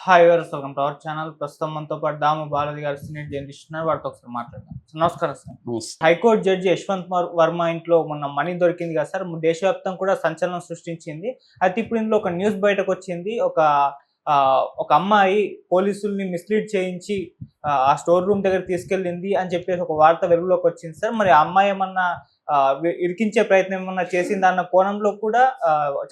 Hi ఎవరు welcome to our channel. ప్రస్తుతం మనతో పాటు దాము బాలాజీ గారు సీనియర్ జర్నలిస్ట్ ఉన్నారు. వారితో ఒకసారి మాట్లాడదాం. నమస్కారం sir. High court judge Yashwant Varma ఇంట్లో మొన్న మనీ దొరికింది కదా సార్. దేశవ్యాప్తం కూడా సంచలనం సృష్టించింది. అయితే ఇప్పుడు ఇందులో ఒక న్యూస్ బయటకు వచ్చింది. ఒక ఒక అమ్మాయి పోలీసుల్ని మిస్లీడ్ చేయించి ఆ, స్టోర్ రూమ్ దగ్గర తీసుకెళ్ళింది అని చెప్పేసి ఒక వార్త వెలుగులోకి వచ్చింది సార్. మరి ఆ అమ్మాయి ఏమన్నా ఇరికించే ప్రయత్నం ఏమన్నా చేసిందా అన్న కోణంలో కూడా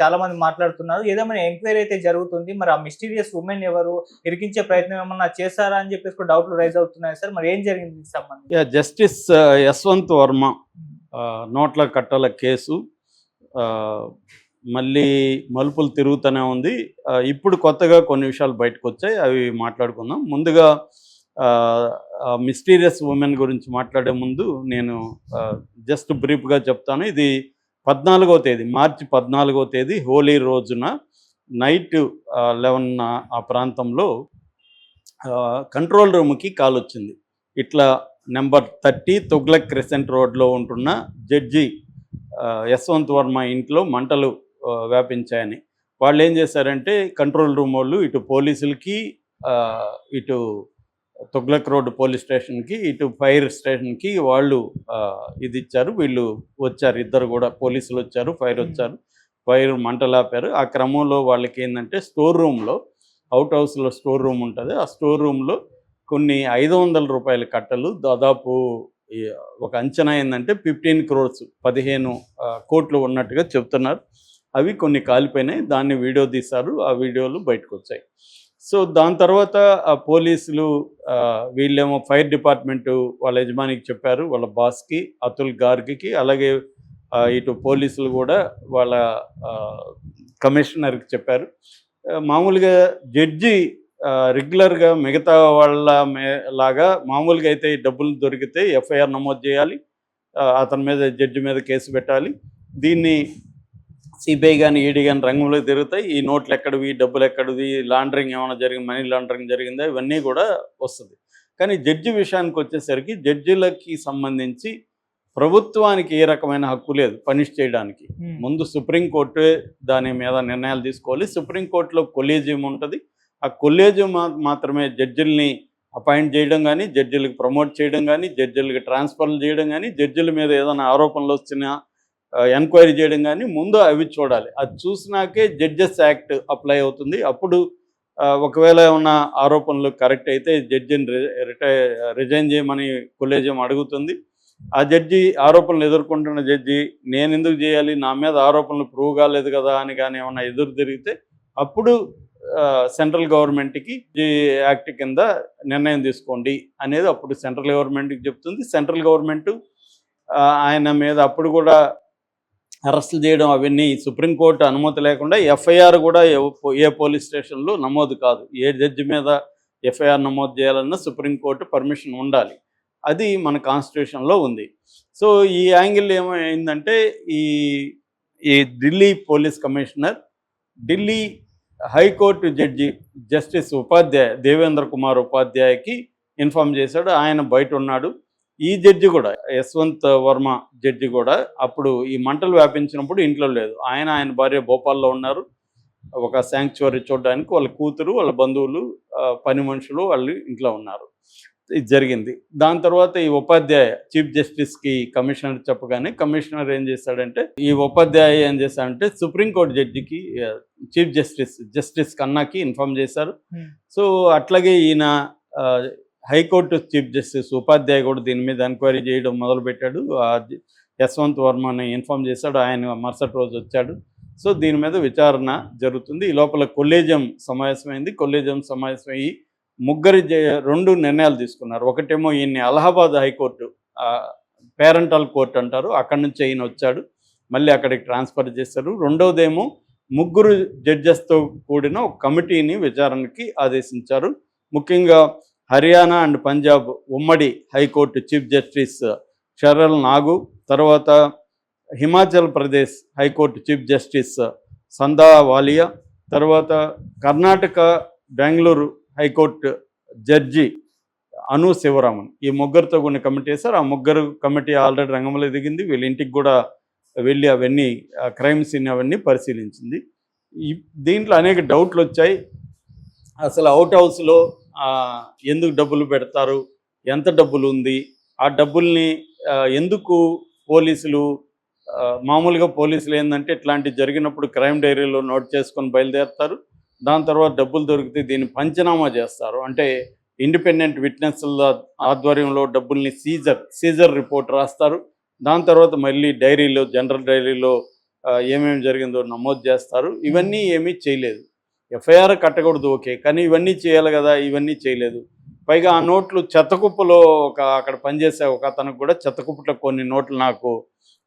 చాలా మంది మాట్లాడుతున్నారు. ఏదేమైనా ఎంక్వైరీ అయితే జరుగుతుంది మరి ఆ మిస్టీరియస్ ఉమెన్ ఎవరు ఇరికించే ప్రయత్నం ఏమన్నా చేశారా అని చెప్పేసి కూడా డౌట్లు రైజ్ అవుతున్నాయి సార్. మరి ఏం జరిగింది దీనికి సంబంధించి? జస్టిస్ యశ్వంత్ వర్మ నోట్ల కట్టల కేసు మళ్ళీ మలుపులు తిరుగుతూనే ఉంది. ఇప్పుడు కొత్తగా కొన్ని విషయాలు బయటకు వచ్చాయి అవి మాట్లాడుకుందాం. ముందుగా మిస్టీరియస్ ఉమెన్ గురించి మాట్లాడే ముందు నేను జస్ట్ బ్రీఫ్గా చెప్తాను. ఇది పద్నాలుగో తేదీ మార్చి పద్నాలుగో తేదీ హోలీ రోజున నైట్ లెవెన్ ఆ ప్రాంతంలో కంట్రోల్ రూమ్కి కాల్ వచ్చింది. ఇట్లా నెంబర్ థర్టీ తుగ్లక్ క్రెసెంట్ రోడ్లో ఉంటున్న జడ్జి యశ్వంత్ వర్మ ఇంట్లో మంటలు వ్యాపించాయని. వాళ్ళు ఏం చేశారంటే కంట్రోల్ రూమ్ వాళ్ళు ఇటు పోలీసులకి ఇటు తుగ్లక్ రోడ్ పోలీస్ స్టేషన్కి ఇటు ఫైర్ స్టేషన్కి వాళ్ళు ఇది ఇచ్చారు వీళ్ళు వచ్చారు. ఇద్దరు కూడా పోలీసులు వచ్చారు ఫైర్ వచ్చారు. ఫైర్ మంటలాపారు. ఆ క్రమంలో వాళ్ళకి ఏంటంటే స్టోర్ రూమ్లో అవుట్ హౌస్లో స్టోర్ రూమ్ ఉంటుంది. ఆ స్టోర్ రూమ్లో కొన్ని ఐదు వందల రూపాయల కట్టలు దాదాపు ఒక అంచనా ఏంటంటే ఫిఫ్టీన్ క్రోర్స్ పదిహేను కోట్లు ఉన్నట్టుగా చెప్తున్నారు. అవి కొన్ని కాలిపోయినాయి. దాన్ని వీడియో తీశారు. ఆ వీడియోలు బయటకు వచ్చాయి సో దాని తర్వాత ఆ పోలీసులు వీళ్ళేమో ఫైర్ డిపార్ట్మెంటు వాళ్ళ యజమానికి చెప్పారు వాళ్ళ బాస్కి అతుల్ గార్గ్కి అలాగే ఇటు పోలీసులు కూడా వాళ్ళ కమిషనర్కి చెప్పారు. మామూలుగా జడ్జి రెగ్యులర్గా మిగతా వాళ్ళ మే లాగా మామూలుగా అయితే డబ్బులు దొరికితే ఎఫ్ఐఆర్ నమోదు చేయాలి. అతని మీద జడ్జి మీద కేసు పెట్టాలి. దీన్ని సిబిఐ కానీ ఈడీ కానీ రంగంలో తిరుగుతాయి. ఈ నోట్లు ఎక్కడివి డబ్బులు ఎక్కడివి లాండరింగ్ ఏమైనా జరిగింది మనీ లాండరింగ్ జరిగిందా ఇవన్నీ కూడా వస్తుంది. కానీ జడ్జి విషయానికి వచ్చేసరికి జడ్జిలకి సంబంధించి ప్రభుత్వానికి ఏ రకమైన హక్కు లేదు పనిష్ చేయడానికి. ముందు సుప్రీంకోర్టు దాని మీద నిర్ణయాలు తీసుకోవాలి. సుప్రీంకోర్టులో కొలీజియం ఉంటుంది. ఆ కొలీజియం మాత్రమే జడ్జిల్ని అపాయింట్ చేయడం కానీ జడ్జిలకు ప్రమోట్ చేయడం కానీ జడ్జిలకు ట్రాన్స్ఫర్లు చేయడం కానీ జడ్జిల మీద ఏదైనా ఆరోపణలు వచ్చినా ఎంక్వైరీ చేయడం కానీ ముందు అవి చూడాలి. అది చూసినాకే జడ్జెస్ యాక్ట్ అప్లై అవుతుంది. అప్పుడు ఒకవేళ ఉన్న ఆరోపణలు కరెక్ట్ అయితే జడ్జిని రిటై రిజైన్ చేయమని కొలేజియం అడుగుతుంది. ఆ జడ్జి ఆరోపణలు ఎదుర్కొంటున్న జడ్జి నేను ఎందుకు చేయాలి? నా మీద ఆరోపణలు ప్రూవ్ కాలేదు కదా అని కానీ ఏమన్నా ఎదురు తిరిగితే అప్పుడు సెంట్రల్ గవర్నమెంట్కి యాక్ట్ కింద నిర్ణయం తీసుకోండి అనేది అప్పుడు సెంట్రల్ గవర్నమెంట్కి చెప్తుంది. సెంట్రల్ గవర్నమెంట్ ఆయన మీద అప్పుడు కూడా అరెస్టులు చేయడం అవన్నీ సుప్రీంకోర్టు అనుమతి లేకుండా ఎఫ్ఐఆర్ కూడా ఏ పోలీస్ స్టేషన్లో నమోదు కాదు. ఏ జడ్జి మీద ఎఫ్ఐఆర్ నమోదు చేయాలన్నా సుప్రీంకోర్టు పర్మిషన్ ఉండాలి. అది మన కాన్స్టిట్యూషన్లో ఉంది. సో ఈ యాంగిల్ ఏమైందంటే ఈ ఈ Delhi police commissioner Delhi high court judge justice Upadhyaya Devendra Kumar ఉపాధ్యాయకి inform చేశాడు. ఆయన బయట ఉన్నాడు. ఈ జడ్జి కూడా యశ్వంత్ వర్మ జడ్జి కూడా అప్పుడు ఈ మంటలు వ్యాపించినప్పుడు ఇంట్లో లేదు. ఆయన ఆయన భార్య భోపాల్లో ఉన్నారు. ఒక శాంక్చువరీ చూడడానికి వాళ్ళ కూతురు వాళ్ళ బంధువులు పని మనుషులు వాళ్ళు ఇంట్లో ఉన్నారు. ఇది జరిగింది. దాని తర్వాత ఈ ఉపాధ్యాయ చీఫ్ జస్టిస్కి కమిషనర్ చెప్పగానే కమిషనర్ ఏం చేశాడంటే ఈ ఉపాధ్యాయ ఏం చేశాడంటే సుప్రీంకోర్టు జడ్జికి చీఫ్ జస్టిస్ జస్టిస్ కన్నాకి ఇన్ఫామ్ చేశారు. సో అట్లాగే ఈయన హైకోర్టు చీఫ్ జస్టిస్ ఉపాధ్యాయ కూడా దీని మీద ఎంక్వైరీ చేయడం మొదలుపెట్టాడు. యశ్వంత్ వర్మని ఇన్ఫామ్ చేశాడు. ఆయన మరుసటి రోజు వచ్చాడు. సో దీని మీద విచారణ జరుగుతుంది. ఈ లోపల కొల్లేజియం సమావేశమైంది. కొల్లేజియం సమావేశమయ్యి ముగ్గురు జ- రెండు నిర్ణయాలు తీసుకున్నారు. ఒకటేమో ఈయన్ని అలహాబాద్ హైకోర్టు పేరెంటల్ కోర్ట్ అంటారు. అక్కడి నుంచి ఈయన వచ్చాడు. మళ్ళీ అక్కడికి ట్రాన్స్ఫర్ చేశారు. రెండవదేమో ముగ్గురు జడ్జెస్తో కూడిన ఒక కమిటీని విచారణకి ఆదేశించారు. ముఖ్యంగా హర్యానా అండ్ పంజాబ్ ఉమ్మడి high court chief justice Sharal Nagu తర్వాత Himachal Pradesh high court chief justice Sandha Walia తర్వాత Karnataka Bengaluru high court judge Anu Sivaraman. ఈ ముగ్గురితో కొన్ని కమిటీ వేశారు. ఆ ముగ్గురు కమిటీ ఆల్రెడీ రంగంలో దిగింది. వీళ్ళ ఇంటికి కూడా వెళ్ళి అవన్నీ క్రైమ్ సీన్ అవన్నీ పరిశీలించింది. దీంట్లో అనేక డౌట్లు వచ్చాయి. అసలు అవుట్ హౌస్లో ఎందుకు డబ్బులు పెడతారు? ఎంత డబ్బులు ఉంది ఆ డబ్బుల్ని ఎందుకు పోలీసులు మామూలుగా పోలీసులు ఏంటంటే ఇట్లాంటి జరిగినప్పుడు క్రైమ్ డైరీలో నోట్ చేసుకొని బయలుదేరుతారు. దాని తర్వాత డబ్బులు దొరికితే దీన్ని పంచనామా చేస్తారు. అంటే ఇండిపెండెంట్ విట్నెస్ల ఆధ్వర్యంలో డబ్బుల్ని సీజర్ సీజర్ రిపోర్ట్ రాస్తారు. దాని తర్వాత మళ్ళీ డైరీలో జనరల్ డైరీలో ఏమేమి జరిగిందో నమోదు చేస్తారు. ఇవన్నీ ఏమీ చేయలేదు. ఎఫ్ఐఆర్ కట్టకూడదు ఓకే కానీ ఇవన్నీ చేయాలి కదా ఇవన్నీ చేయలేదు. పైగా ఆ నోట్లు చెత్తకుప్పలో ఒక అక్కడ పనిచేసే ఒక అతనికి కూడా చెత్తకుప్పలో కొన్ని నోట్లు నాకు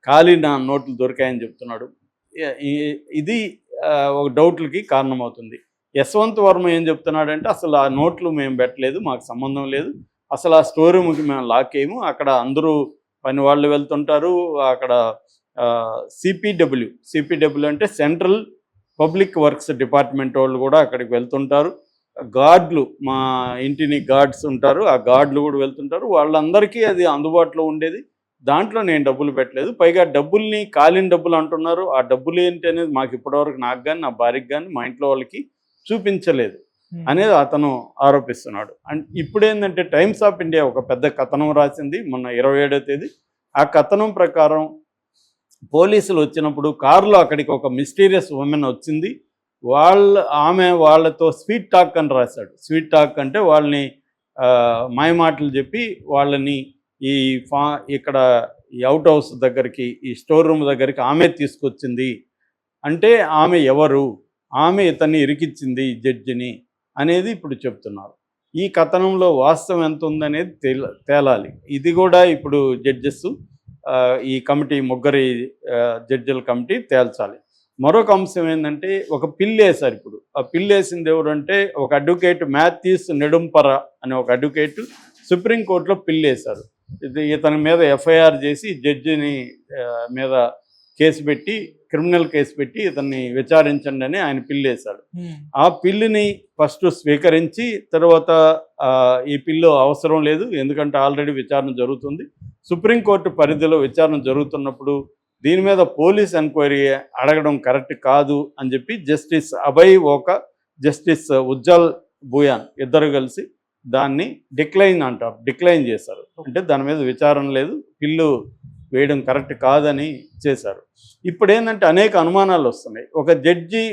ఖాళీ నా నోట్లు దొరికాయని చెప్తున్నాడు. ఇది ఒక డౌట్లకి కారణమవుతుంది. యశ్వంత్ వర్మ ఏం చెప్తున్నాడంటే అసలు ఆ నోట్లు మేము పెట్టలేదు మాకు సంబంధం లేదు. అసలు ఆ స్టోర్ రూమ్కి మేము లాక్ చేయము. అక్కడ అందరూ పని వాళ్ళు వెళ్తుంటారు. అక్కడ సిపిడబ్ల్యూ సిపిడబ్ల్యూ అంటే సెంట్రల్ పబ్లిక్ వర్క్స్ డిపార్ట్మెంట్ వాళ్ళు కూడా అక్కడికి వెళ్తుంటారు. గార్డులు మా ఇంటిని గార్డ్స్ ఉంటారు. ఆ గార్డులు కూడా వెళ్తుంటారు. వాళ్ళందరికీ అది అందుబాటులో ఉండేది. దాంట్లో నేను డబ్బులు పెట్టలేదు. పైగా డబ్బుల్ని కాలిన డబ్బులు అంటున్నారు. ఆ డబ్బులు ఏంటి అనేది మాకు ఇప్పటివరకు నాకు కానీ నా భార్యకి కానీ మా ఇంట్లో వాళ్ళకి చూపించలేదు అనేది అతను ఆరోపిస్తున్నాడు. అండ్ ఇప్పుడు ఏంటంటే టైమ్స్ ఆఫ్ ఇండియా ఒక పెద్ద కథనం రాసింది. మొన్న ఇరవై ఏడో తేదీ. ఆ కథనం ప్రకారం పోలీసులు వచ్చినప్పుడు కారులో అక్కడికి ఒక మిస్టీరియస్ ఉమెన్ వచ్చింది. వాళ్ళ ఆమె వాళ్ళతో స్వీట్ టాక్ అని రాశాడు. స్వీట్ టాక్ అంటే వాళ్ళని మాయమాటలు చెప్పి వాళ్ళని ఈ ఫా ఇక్కడ ఈ అవుట్ హౌస్ దగ్గరికి ఈ స్టోర్ రూమ్ దగ్గరికి ఆమె తీసుకొచ్చింది. అంటే ఆమె ఎవరు? ఆమె ఇతన్ని ఇరికిచ్చింది ఈ జడ్జిని అనేది ఇప్పుడు చెప్తున్నారు. ఈ కథనంలో వాస్తవం ఎంత ఉందనేది తేలాలి. ఇది కూడా ఇప్పుడు జడ్జెస్ ఈ కమిటీ ముగ్గురి జడ్జిల కమిటీ తేల్చాలి. మరొక అంశం ఏంటంటే ఒక పిల్లు వేశారు ఇప్పుడు. ఆ పిల్లు వేసింది ఎవరంటే ఒక అడ్వకేట్ మాథ్యూస్ నెడుంపర అనే ఒక అడ్వకేట్ సుప్రీంకోర్టులో పిల్లు వేశారు ఇది ఇతని మీద ఎఫ్ఐఆర్ చేసి జడ్జిని మీద కేసు పెట్టి క్రిమినల్ కేసు పెట్టి ఇతన్ని విచారించండి అని ఆయన పిల్లు వేశాడు ఆ పిల్లుని ఫస్ట్ స్వీకరించి తర్వాత ఈ పిల్లు అవసరం లేదు ఎందుకంటే ఆల్రెడీ విచారణ జరుగుతుంది. సుప్రీంకోర్టు పరిధిలో విచారణ జరుగుతున్నప్పుడు దీని మీద పోలీస్ ఎంక్వైరీ అడగడం కరెక్ట్ కాదు అని చెప్పి జస్టిస్ అభయ్ ఓక జస్టిస్ ఉజ్జల్ భూయాన్ ఇద్దరు కలిసి దాన్ని డిక్లైన్ అంటారు డిక్లైన్ చేశారు. అంటే దాని మీద విచారణ లేదు పిల్లు వేయడం కరెక్ట్ కాదని చేశారు. ఇప్పుడు ఏంటంటే అనేక అనుమానాలు వస్తున్నాయి. ఒక జడ్జి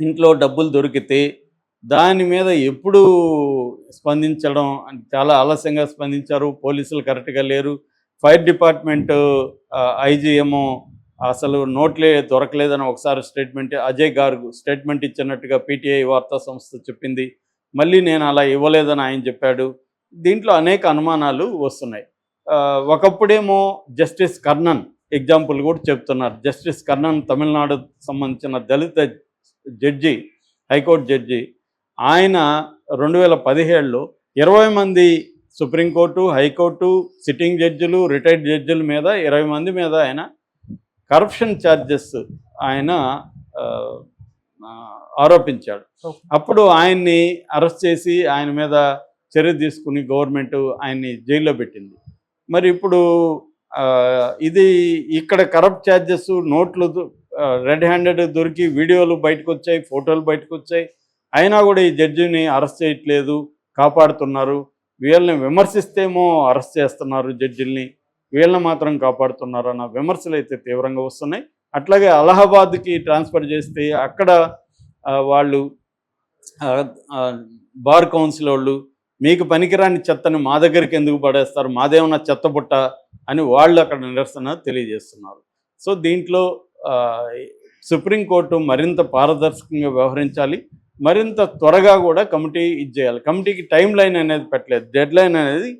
ఇంట్లో డబ్బులు దొరికితే దాని మీద ఎప్పుడు స్పందించడం అంటే చాలా ఆలస్యంగా స్పందించారు. పోలీసులు కరెక్ట్గా లేరు. ఫైర్ డిపార్ట్మెంట్ ఐజీఎమో అసలు నోట్లే దొరకలేదని ఒకసారి స్టేట్మెంట్ అజయ్ గారు స్టేట్మెంట్ ఇచ్చినట్టుగా పీటీఐ వార్తా సంస్థ చెప్పింది. మళ్ళీ నేను అలా ఇవ్వలేదని ఆయన చెప్పాడు. దీంట్లో అనేక అనుమానాలు వస్తున్నాయి. ఒకప్పుడేమో జస్టిస్ కర్ణన్ ఎగ్జాంపుల్ కూడా చెప్తున్నారు. జస్టిస్ కర్ణన్ తమిళనాడు సంబంధించిన దళిత జడ్జి హైకోర్టు జడ్జి. ఆయన రెండు వేల పదిహేడులో ఇరవై మంది supreme court high court sitting జడ్జిలు రిటైర్డ్ జడ్జిల మీద ఇరవై మంది మీద ఆయన కరప్షన్ ఛార్జెస్ ఆయన ఆరోపించాడు. అప్పుడు ఆయన్ని అరెస్ట్ చేసి ఆయన మీద చర్య తీసుకుని గవర్నమెంట్ ఆయన్ని జైల్లో పెట్టింది. మరి ఇప్పుడు ఇది ఇక్కడ కరప్ట్ ఛార్జెస్ నోట్లు రెడ్ హ్యాండెడ్ దొరికి వీడియోలు బయటకు వచ్చాయి ఫోటోలు బయటకు వచ్చాయి. అయినా కూడా ఈ జడ్జిని అరెస్ట్ చేయట్లేదు కాపాడుతున్నారు. వీళ్ళని విమర్శిస్తేమో అరెస్ట్ చేస్తున్నారు జడ్జిల్ని. వీళ్ళని మాత్రం కాపాడుతున్నారు అన్న విమర్శలు అయితే తీవ్రంగా వస్తున్నాయి. అట్లాగే అలహాబాద్కి ట్రాన్స్ఫర్ చేస్తే అక్కడ వాళ్ళు బార్ కౌన్సిల్ వాళ్ళు మీకు పనికిరాని చెత్తని మా దగ్గరికి ఎందుకు పడేస్తారు? మాదేమన్నా చెత్త బుట్ట? అని వాళ్ళు అక్కడ నిరసన తెలియజేస్తున్నారు. సో దీంట్లో సుప్రీంకోర్టు మరింత పారదర్శకంగా వ్యవహరించాలి. మరింత త్వరగా కూడా కమిటీ ఇచ్చేయాలి కమిటీకి టైం లైన్ అనేది పెట్టలేదు. డెడ్ లైన్ అనేది